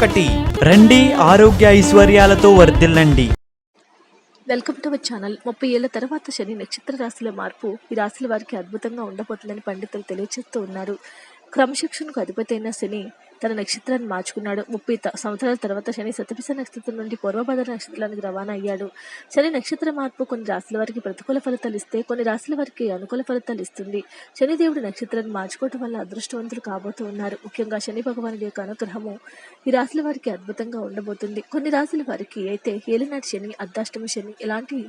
ఒకటి. రండి ఆరోగ్య ఐశ్వర్యాలతో వర్ధిల్లండి. Welcome to our channel. ముప్పై ఏళ్ళ తర్వాత శని నక్షత్ర రాశుల మార్పు ఈ రాశుల వారికి అద్భుతంగా ఉండబోతుందని పండితులు తెలియజేస్తూ ఉన్నారు. క్రమశిక్షణకు అధిపతి అయిన శని తన నక్షత్రాన్ని మార్చుకున్నాడు. ముప్పై త- సంవత్సరాల తర్వాత శని శతభిష నక్షత్రం నుండి పూర్వభద్ర నక్షత్రానికి రవాణా అయ్యాడు. శని నక్షత్ర మార్పు కొన్ని రాశుల వారికి ప్రతికూల ఫలితాలు ఇస్తే కొన్ని రాశుల వారికి అనుకూల ఫలితాలు ఇస్తుంది. శనిదేవుడి నక్షత్రాన్ని మార్చుకోవటం వల్ల అదృష్టవంతులు కాబోతూ ఉన్నారు. ముఖ్యంగా శని భగవానుడి యొక్క అనుగ్రహము ఈ రాశుల వారికి అద్భుతంగా ఉండబోతుంది. కొన్ని రాశుల వారికి అయితే ఏలినాటి శని అర్ధాష్టమి శని ఇలాంటి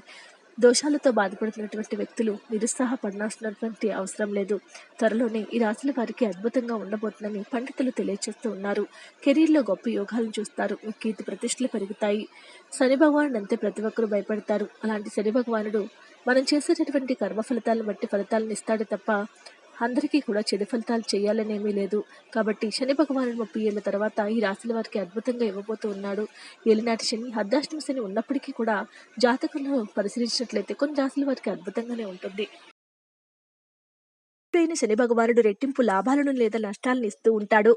దోషాలతో బాధపడుతున్నటువంటి వ్యక్తులు నిరుత్సాహపడాల్సినటువంటి అవసరం లేదు. త్వరలోనే ఈ రాశుల వారికి అద్భుతంగా ఉండబోతుందని పండితులు తెలియజేస్తూ ఉన్నారు. కెరీర్లో గొప్ప యోగాలను చూస్తారు. మీ కీర్తి ప్రతిష్టలు పెరుగుతాయి. శని భగవానుడు అంతే ప్రతి ఒక్కరూ భయపడతారు. అలాంటి శని భగవానుడు మనం చేసేటటువంటి కర్మ ఫలితాలను బట్టి ఫలితాలను ఇస్తాడు తప్ప అందరికీ కూడా చెడు ఫలితాలు చేయాలనేమీ లేదు. కాబట్టి శని భగవానుడు ముప్పై ఏళ్ళ తర్వాత ఈ రాశుల వారికి అద్భుతంగా ఇవ్వబోతూ ఉన్నాడు. ఏలినాటి శని అర్ధాష్టమి శని ఉన్నప్పటికీ కూడా జాతకంలో పరిశీలించినట్లయితే కొన్ని రాశుల వారికి అద్భుతంగానే ఉంటుంది. అయిన శని భగవానుడు రెట్టింపు లాభాలను లేదా నష్టాలను ఇస్తూ ఉంటాడు.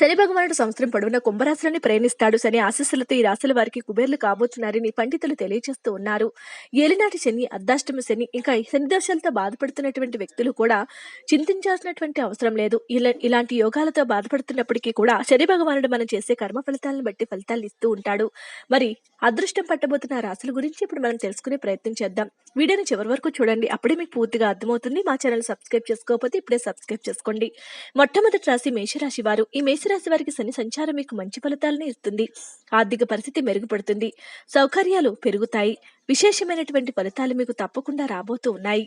శని భగవానుడు సంవత్సరం పొడవున కుంభరాశులని ప్రయాణిస్తాడు శని ఆశస్సులతో ఈ రాశుల వారికి కుబేర్లు కాబోతున్నారని పండితులు తెలియజేస్తూ ఉన్నారు. ఏలినాటి శని అర్ధాష్టమ శని ఇంకా శని దోషాలతో బాధపడుతున్నటువంటి వ్యక్తులు కూడా చింతించాల్సినటువంటి అవసరం లేదు. ఇలాంటి యోగాలతో బాధపడుతున్నప్పటికీ కూడా శని భగవానుడు మనం చేసే కర్మ ఫలితాలను బట్టి ఫలితాలు ఇస్తూ ఉంటాడు. మరి అదృష్టం పట్టబోతున్న రాశుల గురించి ఇప్పుడు మనం తెలుసుకునే ప్రయత్నం చేద్దాం. వీడియోని చివరి వరకు చూడండి. అప్పుడే మీకు పూర్తిగా అర్థమవుతుంది. మా ఛానల్ సబ్స్క్రైబ్ చేసుకోకపోతే ఇప్పుడే సబ్స్క్రైబ్ చేసుకోండి. మొట్టమొదటి రాశి మేషరాశి వారు. ఈ మేషరాశి వారికి శని సంచారం మీకు మంచి ఫలితాలను ఇస్తుంది. ఆర్థిక పరిస్థితి మెరుగుపడుతుంది. సౌకర్యాలు పెరుగుతాయి. విశేషమైనటువంటి ఫలితాలు మీకు తప్పకుండా రాబోతూ ఉన్నాయి.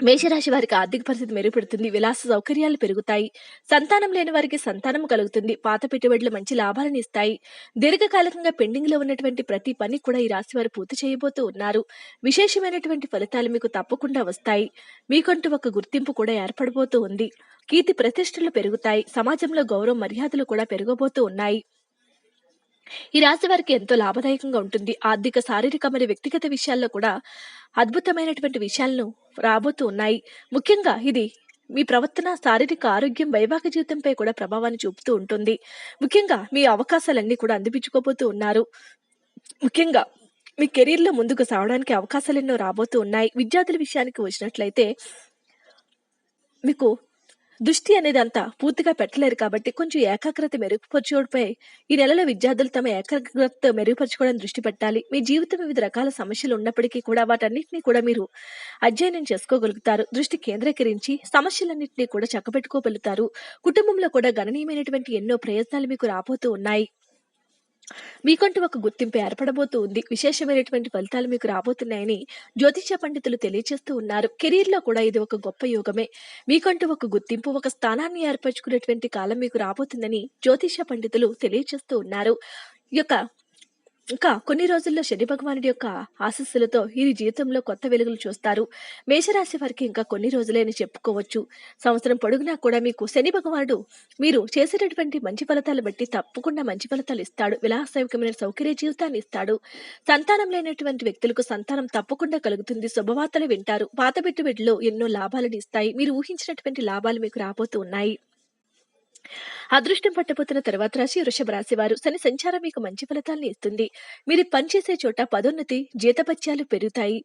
మేషరాశి వారికి ఆర్థిక పరిస్థితి మెరుగుపడుతుంది. విలాస సౌకర్యాలు పెరుగుతాయి. సంతానం లేని వారికి సంతానం కలుగుతుంది. పాత పెట్టుబడులు మంచి లాభాలను ఇస్తాయి. దీర్ఘకాలికంగా పెండింగ్లో ఉన్నటువంటి ప్రతి పని కూడా ఈ రాశి వారు పూర్తి చేయబోతూ ఉన్నారు. విశేషమైనటువంటి ఫలితాలు మీకు తప్పకుండా వస్తాయి. మీకంటూ ఒక గుర్తింపు కూడా ఏర్పడబోతూ ఉంది. కీర్తి ప్రతిష్టలు పెరుగుతాయి. సమాజంలో గౌరవ మర్యాదలు కూడా పెరగబోతూ ఉన్నాయి. ఈ రాశి వారికి ఎంతో లాభదాయకంగా ఉంటుంది. ఆర్థిక శారీరక మరియు వ్యక్తిగత విషయాల్లో కూడా అద్భుతమైనటువంటి విషయాలను రాబోతూ ఉన్నాయి. ముఖ్యంగా ఇది మీ ప్రవర్తన శారీరక ఆరోగ్యం వైవాహిక జీవితంపై కూడా ప్రభావాన్ని చూపుతూ ఉంటుంది. ముఖ్యంగా మీ అవకాశాలన్నీ కూడా అందిపించుకోబోతూ ఉన్నారు. ముఖ్యంగా మీ కెరీర్లో ముందుకు సాగడానికి అవకాశాలు ఎన్నో రాబోతూ ఉన్నాయి. విద్యార్థుల విషయానికి వచ్చినట్లయితే మీకు దృష్టి అనేది అంతా పూర్తిగా పెట్టలేరు కాబట్టి కొంచెం ఏకాగ్రత మెరుగుపరచుకోవడంపై ఈ నెలలో విద్యార్థులు తమ ఏకాగ్రత మెరుగుపరచుకోవడం దృష్టి పెట్టాలి. మీ జీవితం వివిధ రకాల సమస్యలు ఉన్నప్పటికీ కూడా వాటన్నిటిని కూడా మీరు అధ్యయనం చేసుకోగలుగుతారు. దృష్టి కేంద్రీకరించి సమస్యలన్నింటినీ కూడా చక్కబెట్టుకోగలుగుతారు. కుటుంబంలో కూడా గణనీయమైనటువంటి ఎన్నో ప్రయత్నాలు మీకు రాబోతూ ఉన్నాయి. మీకంటూ ఒక గుర్తింపు ఏర్పడబోతూ ఉంది విశేషమైనటువంటి ఫలితాలు మీకు రాబోతున్నాయని జ్యోతిష్య పండితులు తెలియజేస్తూ ఉన్నారు. కెరీర్లో కూడా ఇది ఒక గొప్ప యోగమే. మీకంటూ ఒక గుర్తింపు ఒక స్థానాన్ని ఏర్పరచుకునేటువంటి కాలం మీకు రాబోతుందని జ్యోతిష్య పండితులు తెలియజేస్తూ ఉన్నారు. ఈ యొక్క ఇంకా కొన్ని రోజుల్లో శని భగవానుడి యొక్క ఆశస్సులతో ఈ జీవితంలో కొత్త వెలుగులు చూస్తారు. మేషరాశి వారికి ఇంకా కొన్ని రోజులే అని చెప్పుకోవచ్చు. సంవత్సరం పొడుగునా కూడా మీకు శని భగవానుడు మీరు చేసేటటువంటి మంచి ఫలితాలు బట్టి తప్పకుండా మంచి ఫలితాలు ఇస్తాడు. విలాసయుకమైన సౌకర్య జీవితాన్ని ఇస్తాడు. సంతానం లేనటువంటి వ్యక్తులకు సంతానం తప్పకుండా కలుగుతుంది. శుభవార్తలు వింటారు. పాత పెట్టుబడిలో ఎన్నో లాభాలను ఇస్తాయి. మీరు ఊహించినటువంటి లాభాలు మీకు రాబోతూ ఉన్నాయి. అదృష్టం పట్టబోతున్న తర్వాత రాశి వృషభ రాశి వారు శని సంచారం మీకు మంచి ఫలితాలను ఇస్తుంది. మీరు పనిచేసే చోట పదోన్నతి జీతపత్యాలు పెరుగుతాయి.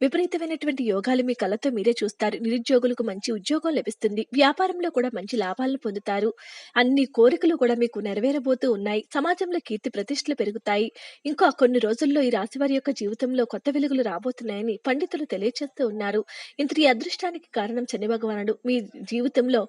విపరీతమైనటువంటి యోగాలు మీ కళ్ళతో మీరే చూస్తారు. నిరుద్యోగులకు మంచి ఉద్యోగం లభిస్తుంది. వ్యాపారంలో కూడా మంచి లాభాలను పొందుతారు. అన్ని కోరికలు కూడా మీకు నెరవేరబోతూ ఉన్నాయి. సమాజంలో కీర్తి ప్రతిష్టలు పెరుగుతాయి. ఇంకా కొన్ని రోజుల్లో ఈ రాశి వారి యొక్క జీవితంలో కొత్త వెలుగులు రాబోతున్నాయని పండితులు తెలియజేస్తూ ఉన్నారు. ఇంతటి అదృష్టానికి కారణం శని భగవానుడు. మీ జీవితంలో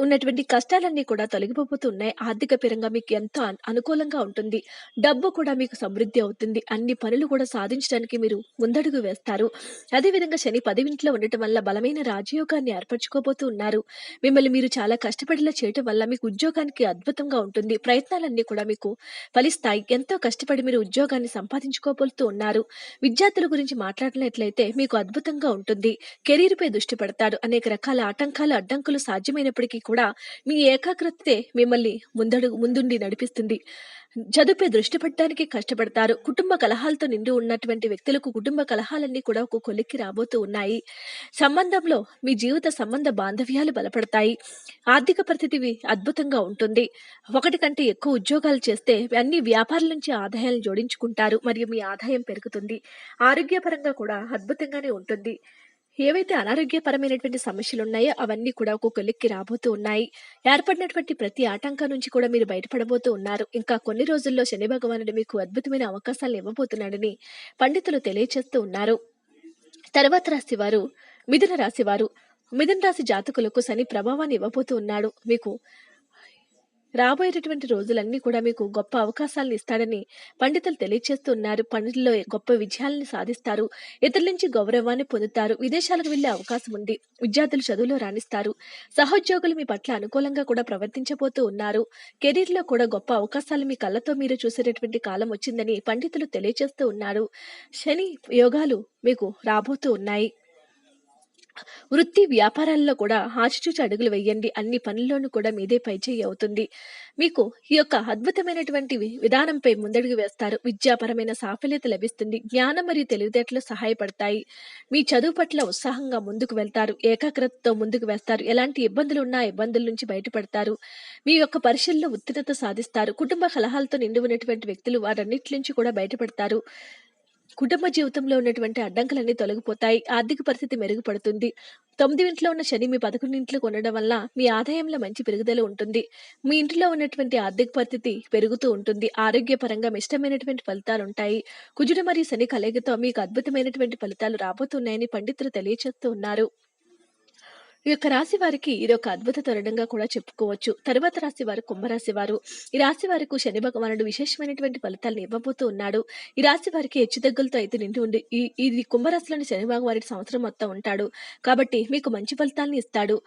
ఉన్నటువంటి కష్టాలన్నీ కూడా తొలగిపోతూ ఉన్నాయి. ఆర్థిక పరంగా మీకు ఎంతో అనుకూలంగా ఉంటుంది. డబ్బు కూడా మీకు సమృద్ధి అవుతుంది. అన్ని పనులు కూడా సాధించడానికి మీరు ముందడుగు వేస్తారు. అదేవిధంగా శని పదివింట్లో ఉండటం వల్ల బలమైన రాజయోగాన్ని ఏర్పరచుకోబోతూ ఉన్నారు. మిమ్మల్ని మీరు చాలా కష్టపడేలా చేయటం వల్ల మీకు ఉద్యోగానికి అద్భుతంగా ఉంటుంది. ప్రయత్నాలన్నీ కూడా మీకు ఫలిస్తాయి. ఎంతో కష్టపడి మీరు ఉద్యోగాన్ని సంపాదించుకోబోతూ ఉన్నారు. విద్యార్థుల గురించి మాట్లాడినట్లయితే మీకు అద్భుతంగా ఉంటుంది. కెరీర్ పై దృష్టి పెడతారు. అనేక రకాల ఆటంకాలు అడ్డంకులు సాధ్యమైనప్పటికీ కూడా మీ ఏకాగ్రతే మిమ్మల్ని ముందడుగు ముందుండి నడిపిస్తుంది. చదువుపై దృష్టి పెట్టడానికి కష్టపడతారు. కుటుంబ కలహాలతో నిండి ఉన్నటువంటి వ్యక్తులకు కుటుంబ కలహాలన్నీ కూడా ఒక కొలిక్కి రాబోతూ ఉన్నాయి. సంబంధంలో మీ జీవిత సంబంధ బాంధవ్యాలు బలపడతాయి. ఆర్థిక పరిస్థితి అద్భుతంగా ఉంటుంది. ఒకటి కంటే ఎక్కువ ఉద్యోగాలు చేస్తే అన్ని వ్యాపారాల నుంచి ఆదాయాలను జోడించుకుంటారు. మరియు మీ ఆదాయం పెరుగుతుంది. ఆరోగ్యపరంగా కూడా అద్భుతంగానే ఉంటుంది. ఏవైతే అనారోగ్యపరమైనటువంటి సమస్యలు ఉన్నాయో అవన్నీ కూడా ఒక కొలిక్కి రాబోతూ ఉన్నాయి. ఏర్పడినటువంటి ప్రతి ఆటంకం నుంచి కూడా మీరు బయటపడబోతూ ఉన్నారు. ఇంకా కొన్ని రోజుల్లో శని భగవానుడు మీకు అద్భుతమైన అవకాశాలు ఇవ్వబోతున్నాడని పండితులు తెలియజేస్తూ ఉన్నారు. తర్వాత రాశి వారు మిథున రాశి వారు మిథున రాశి జాతకులకు శని ప్రభావాన్ని ఇవ్వబోతూ ఉన్నాడు. మీకు రాబోయేటటువంటి రోజులన్నీ కూడా మీకు గొప్ప అవకాశాలను ఇస్తాడని పండితులు తెలియచేస్తున్నారు. పనుల్లో గొప్ప విజయాలను సాధిస్తారు. ఇతరుల నుంచి గౌరవాన్ని పొందుతారు. విదేశాలకు వెళ్ళే అవకాశం ఉంది. విద్యార్థులు చదువులో రాణిస్తారు. సహోద్యోగులు మీ పట్ల అనుకూలంగా కూడా ప్రవర్తించబోతూ ఉన్నారు. కెరీర్లో కూడా గొప్ప అవకాశాలు మీ కళ్ళతో మీరు చూసేటటువంటి కాలం వచ్చిందని పండితులు తెలియజేస్తూ ఉన్నారు. శని యోగాలు మీకు రాబోతూ ఉన్నాయి. వృత్తి వ్యాపారాల్లో కూడా ఆచిచూచి అడుగులు వేయండి. అన్ని పనుల్లోనూ కూడా మీదే పైచేయి అవుతుంది. మీకు ఈ యొక్క అద్భుతమైనటువంటి విధానంపై ముందడుగు వేస్తారు. విద్యాపరమైన సాఫల్యత లభిస్తుంది. జ్ఞానం మరియు తెలివితేటలు సహాయపడతాయి. మీ చదువు పట్ల ఉత్సాహంగా ముందుకు వెళ్తారు. ఏకాగ్రతతో ముందుకు వేస్తారు. ఎలాంటి ఇబ్బందులు ఉన్నా ఇబ్బందుల నుంచి బయటపడతారు. మీ యొక్క పరిశీలనలో ఉత్తీర్ణత సాధిస్తారు. కుటుంబ కలహాలతో నిండి ఉన్నటువంటి వ్యక్తులు వారన్నిటి నుంచి కూడా బయటపడతారు. కుటుంబ జీవితంలో ఉన్నటువంటి అడ్డంకులన్నీ తొలగిపోతాయి. ఆర్థిక పరిస్థితి మెరుగుపడుతుంది. తొమ్మిది ఇంట్లో ఉన్న శని మీ పదకొండు ఇంట్లో ఉండడం వల్ల మీ ఆదాయంలో మంచి పెరుగుదల ఉంటుంది. మీ ఇంట్లో ఉన్నటువంటి ఆర్థిక పరిస్థితి పెరుగుతూ ఉంటుంది. ఆరోగ్యపరంగా ఇష్టమైనటువంటి ఫలితాలు ఉంటాయి. కుజుడు మరియు శని కలయికతో మీకు అద్భుతమైనటువంటి ఫలితాలు రాబోతున్నాయని పండితులు తెలియజేస్తూ ఉన్నారు. ఈ యొక్క రాశి వారికి ఇది ఒక అద్భుత తరుణంగా కూడా చెప్పుకోవచ్చు. తరువాత రాశి వారు కుంభరాశి వారు. ఈ రాశి వారికి శని భగవానుడు విశేషమైనటువంటి ఫలితాలను ఇవ్వబోతూ ఉన్నాడు. ఈ రాశి వారికి హెచ్చుతగ్గులతో అయితే నిండి ఉండి ఈ ఇది కుంభరాశిలోని శని భగవానుడి సంవత్సరం మొత్తం ఉంటాడు. కాబట్టి మీకు మంచి ఫలితాలను ఇస్తాడు.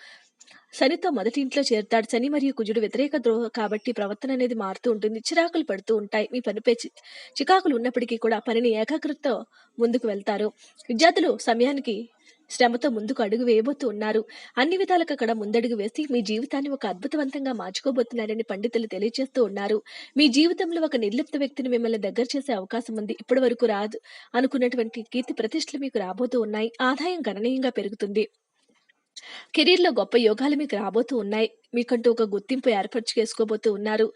శనితో మొదటి ఇంట్లో చేరుతాడు. శని మరియు కుజుడు వ్యతిరేక ద్రోహ కాబట్టి ప్రవర్తన అనేది మారుతూ ఉంటుంది. చిరాకులు పడుతూ ఉంటాయి. మీ పనిపై చికాకులు ఉన్నప్పటికీ కూడా పనిని ఏకాగ్రతతో ముందుకు వెళ్తారు. విద్యార్థులు సమయానికి శ్రమతో ముందుకు అడుగు వేయబోతూ ఉన్నారు. అన్ని విధాలకు అక్కడ ముందడుగు వేసి మీ జీవితాన్ని ఒక అద్భుతవంతంగా మార్చుకోబోతున్నారని పండితులు తెలియజేస్తూ ఉన్నారు. మీ జీవితంలో ఒక నిర్లిప్త వ్యక్తిని మిమ్మల్ని దగ్గర చేసే అవకాశం ఉంది. ఇప్పటి వరకు రాదు అనుకున్నటువంటి కీర్తి ప్రతిష్టలు మీకు రాబోతూ ఉన్నాయి. ఆదాయం గణనీయంగా పెరుగుతుంది. కెరీర్లో గొప్ప యోగాలు మీకు రాబోతూ ఉన్నాయి. మీకంటూ ఒక గుర్తింపు ఏర్పరచు చేసుకోబోతూ ఉన్నారు.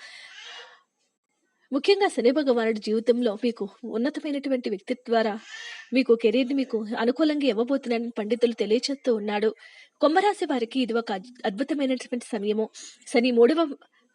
ముఖ్యంగా శని భగవానుడి జీవితంలో మీకు ఉన్నతమైనటువంటి వ్యక్తి ద్వారా మీకు కెరీర్ని మీకు అనుకూలంగా ఇవ్వబోతున్నాడని పండితులు తెలియచేస్తూ ఉన్నాడు. కుంభరాశి వారికి ఇది ఒక అద్భుతమైనటువంటి సమయము. శని మూడవ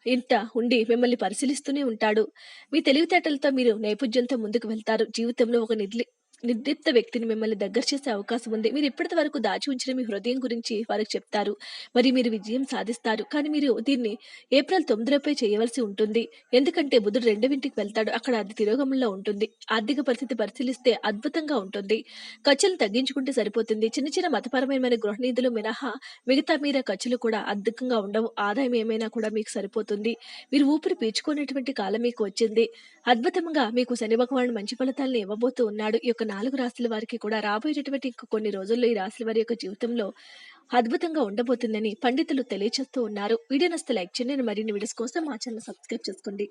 ఇంట ఉండి మిమ్మల్ని పరిశీలిస్తూనే ఉంటాడు. మీ తెలివితేటలతో మీరు నైపుణ్యంతో ముందుకు వెళ్తారు. జీవితంలో ఒక నిర్లి నిర్దిప్త వ్యక్తిని మిమ్మల్ని దగ్గర చేసే అవకాశం ఉంది. మీరు ఇప్పటి వరకు దాచి ఉంచిన మీ హృదయం గురించి వారికి చెప్తారు. మరి మీరు విజయం సాధిస్తారు. కానీ మీరు దీన్ని ఏప్రిల్ తొమ్మిదిలోపై చేయవలసి ఉంటుంది. ఎందుకంటే బుధుడు రెండవింటికి వెళ్తాడు. అక్కడ అది తిరోగమంలో ఉంటుంది. ఆర్థిక పరిస్థితి పరిశీలిస్తే అద్భుతంగా ఉంటుంది. ఖర్చులు తగ్గించుకుంటే సరిపోతుంది. చిన్న చిన్న మతపరమైన గృహ నిధులు మినహా మిగతా మీద ఖర్చులు కూడా అద్భుతంగా ఉండవు. ఆదాయం ఏమైనా కూడా మీకు సరిపోతుంది. మీరు ఊపిరి పీల్చుకునేటువంటి కాలం మీకు వచ్చింది. అద్భుతంగా మీకు శని భగవానుడు మంచి ఫలితాలను ఇవ్వబోతూ ఉన్నాడు. ఈ యొక్క నాలుగు రాశుల వారికి కూడా రాబోయేటటువంటి కొన్ని రోజుల్లో ఈ రాశుల వారి యొక్క జీవితంలో అద్భుతంగా ఉండబోతుందని పండితులు తెలియజేస్తూ ఉన్నారు. వీడియో నస్తే లైక్ చేయండి. మరిన్ని వీడియోస్ కోసం మా ఛానల్ సబ్స్క్రైబ్ చేసుకోండి.